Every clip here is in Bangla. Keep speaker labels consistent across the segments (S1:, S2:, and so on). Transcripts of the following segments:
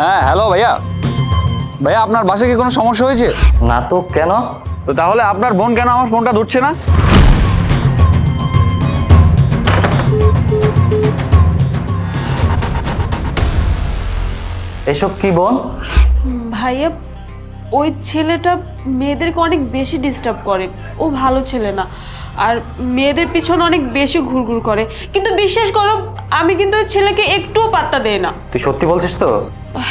S1: হ্যাঁ হ্যালো ভাইয়া। ভাইয়া আপনার বাসায় কি কোনো সমস্যা হয়েছে?
S2: না তো কেন?
S1: তো তাহলে আপনার বোন কেন আমার ফোনটা ধরছে না?
S2: এসব কি বোন?
S3: ভাইয়া ওই ছেলেটা মেয়েদেরকে অনেক বেশি ডিস্টার্ব করে। ও ভালো ছেলে না। আর মেয়েদের পিছনে অনেক বেশি ঘুরঘুর করে। কিন্তু বিশ্বাস করো আমি কিন্তু ওই ছেলেকে একটুও পাত্তা দেই না।
S2: তুই সত্যি বলছিস তো?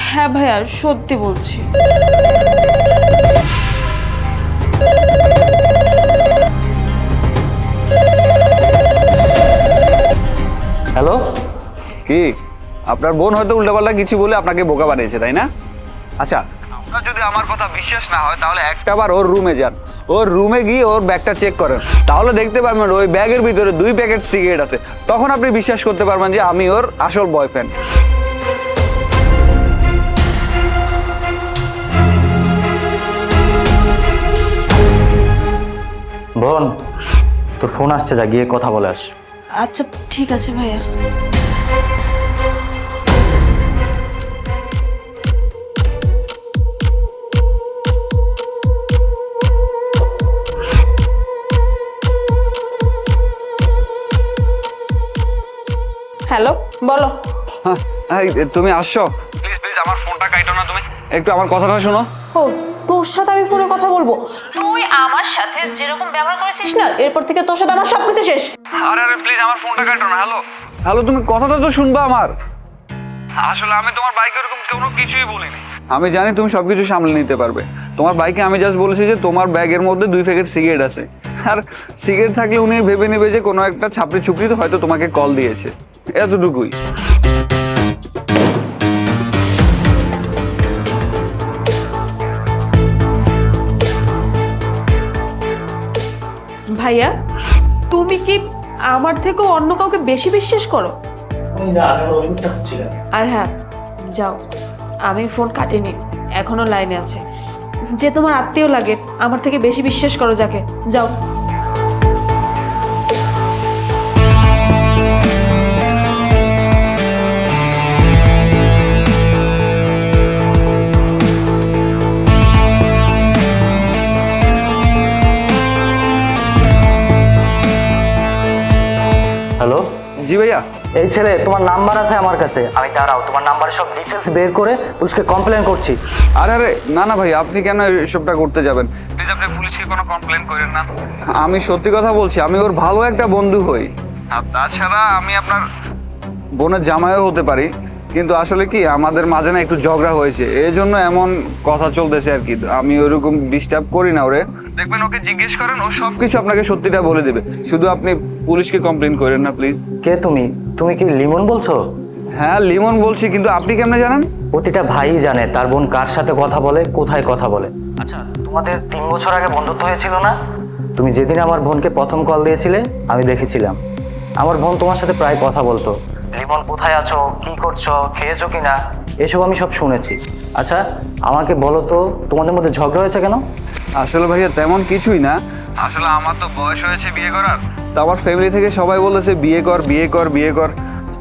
S3: হ্যাঁ ভাইয়া, সত্যি বলছি।
S2: হ্যালো?
S1: কি? আপনার বোন হয়তো উল্টাপাল্টা কিছু বলে আপনাকে বোকা বানিয়েছে, তাই না? আচ্ছা আপনার যদি আমার কথা বিশ্বাস না হয়, তাহলে একটা বার ওর রুমে যান। ওর রুমে গিয়ে ওর ব্যাগটা চেক করেন। তাহলে দেখতে পারবেন ওই ব্যাগের ভিতরে দুই প্যাকেট সিগারেট আছে। তখন আপনি বিশ্বাস করতে পারবেন যে আমি ওর আসল বয়ফ্রেন্ড
S2: বোন তোর ফোন আসছে যা গিয়ে কথা বলে আস।
S3: আচ্ছা ঠিক আছে ভাইয়া। হ্যালো বলো।
S1: হ্যাঁ এই, তুমি আসছো? প্লিজ প্লিজ আমার ফোনটা কাইটো না তুমি। একটু আমার কথাটা শোনো।
S3: ও তোর সাথে আমি ফোনে কথা বলব? তুই আমার সাথে যেরকম ব্যবহার করেছিস না এরপর থেকে তোর সাথে আমার সবকিছু শেষ।
S1: আরে আরে প্লিজ আমার ফোনটা কাটো না হ্যালো হ্যালো তুমি কথাটা তো শুনবা আমার। আসলে আমি তোমার বাইকে এরকম কোনো কিছুই বলিনি। আমি জানি তুমি সবকিছু সামলে নিতে পারবে। তোমার বাইকে আমি জাস্ট বলেছি যে তোমার ব্যাগের মধ্যে দুই প্যাকেট সিগারেট আছে। আর সিগারেট থাকলে উনি ভেবে নেবে যে কোনো একটা ছাপড়ি ছুপড়ি তো হয়তো তোমাকে কল দিয়েছে। এতটুকুই।
S3: ভাইয়া তুমি কি আমার থেকেও অন্য কাউকে বেশি বিশ্বাস করো? আর হ্যাঁ যাও আমি ফোন কাটিনি এখনও লাইনে আছে। যে তোমার আত্মীয় লাগে আমার থেকে বেশি বিশ্বাস করো যাকে যাও।
S1: জি ভাইয়া।
S2: এই ছেলে তোমার নাম্বার আছে আমার কাছে। আমি দাঁড়াও তোমার নাম্বার সব ডিটেলস বের করে পুলিশকে কমপ্লেন করছি।
S1: আরে আরে না না ভাই আপনি কেন এসবটা করতে যাবেন? প্লিজ আপনি পুলিশকে কোনো কমপ্লেন করেন না। আমি সত্যি কথা বলছি আমি ওর ভালো একটা বন্ধু হই। আর তাছাড়া আমি আপনার বোনের জামাইও হতে পারি। কিন্তু আসলে কি আমাদের মাঝে না একটু ঝগড়া হয়েছে। এই জন্য এমন কথা চলতেছে আর কি। আমি ওরকম ডিস্টার্ব করি না ওরে। দেখবেন ওকে জিজ্ঞেস করেন ও সব কিছু আপনাকে সত্যিটা বলে দেবে। শুধু আপনি পুলিশকে কমপ্লেন করেন না প্লিজ
S2: কে তুমি? তুমি কি লিমন বলছো?
S1: হ্যাঁ লিমন বলছি কিন্তু আপনি কেমনে জানেন?
S2: প্রতিটা ভাই জানে তার বোন কার সাথে কথা বলে কোথায় কথা বলে। আচ্ছা তোমাদের তিন বছর আগে বন্ধুত্ব হয়েছিল না? তুমি যেদিন আমার বোনকে প্রথম কল দিয়েছিলে আমি দেখেছিলাম। আমার বোন তোমার সাথে প্রায় কথা বলতো। লিমন কোথায় আছো? কি করছ? খেয়েছো কি না এসব আমি সব শুনেছি। আচ্ছা আমাকে বলো তো তোমাদের মধ্যে ঝগড়া হয়েছে কেন?
S1: আসলে ভাইয়া তেমন কিছুই না। আসলে আমার তো বয়স হয়েছে বিয়ে করার। তো আমার ফ্যামিলি থেকে সবাই বলেছে বিয়ে কর বিয়ে কর বিয়ে কর।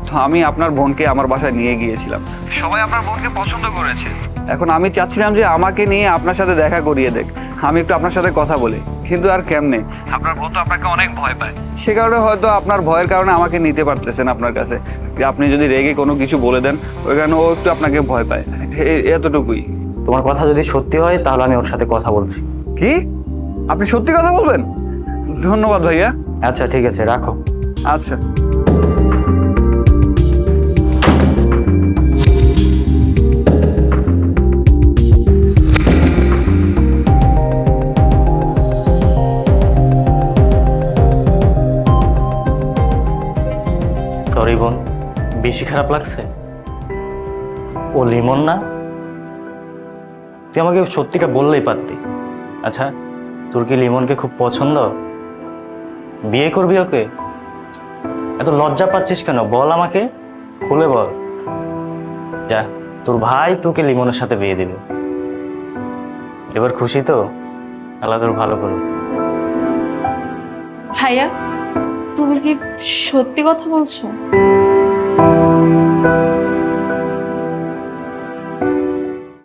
S1: তো আমি আপনার বোনকে আমার বাসায় নিয়ে গিয়েছিলাম। সবাই আপনার বোনকে পছন্দ করেছে। এখন আমি চাচ্ছিলাম যে আমাকে নিয়ে আপনার সাথে দেখা করিয়ে দেখ। আমি একটু আপনার সাথে কথা বলি কিন্তু আর কেমনে? আপনার বোন তো আপনাকে অনেক ভয় পায়। সে কারণে হয়তো আপনার ভয়ের কারণে আমাকে নিতে পারতেছেন আপনার কাছে। যে আপনি যদি রেগে কোনো কিছু বলে দেন ওই কারণে ও একটু আপনাকে ভয় পায়। এতটুকুই।
S2: তোমার কথা যদি সত্যি হয় তাহলে আমি ওর সাথে কথা বলছি।
S1: কি? আপনি সত্যি কথা বলবেন? ধন্যবাদ ভাইয়া।
S2: আচ্ছা ঠিক আছে রাখো।
S1: আচ্ছা।
S2: সরি বোন বেশি খারাপ লাগছে? ও লিমন না? তুই আমাকে সত্যিটা বললেই পারতি। আচ্ছা তোর কি লিমনকে খুব পছন্দ? বিয়ে করবি ওকে? এত লজ্জা পাচ্ছিস কেন? বল আমাকে। খুলে বল। যা, তোর ভাই তোকে লিমনের সাথে বিয়ে দিবে। এবার খুশি তো? আল্লাহ তোর ভালো করুক।
S3: ভাইয়া, তুমি কি সত্যি কথা বলছো?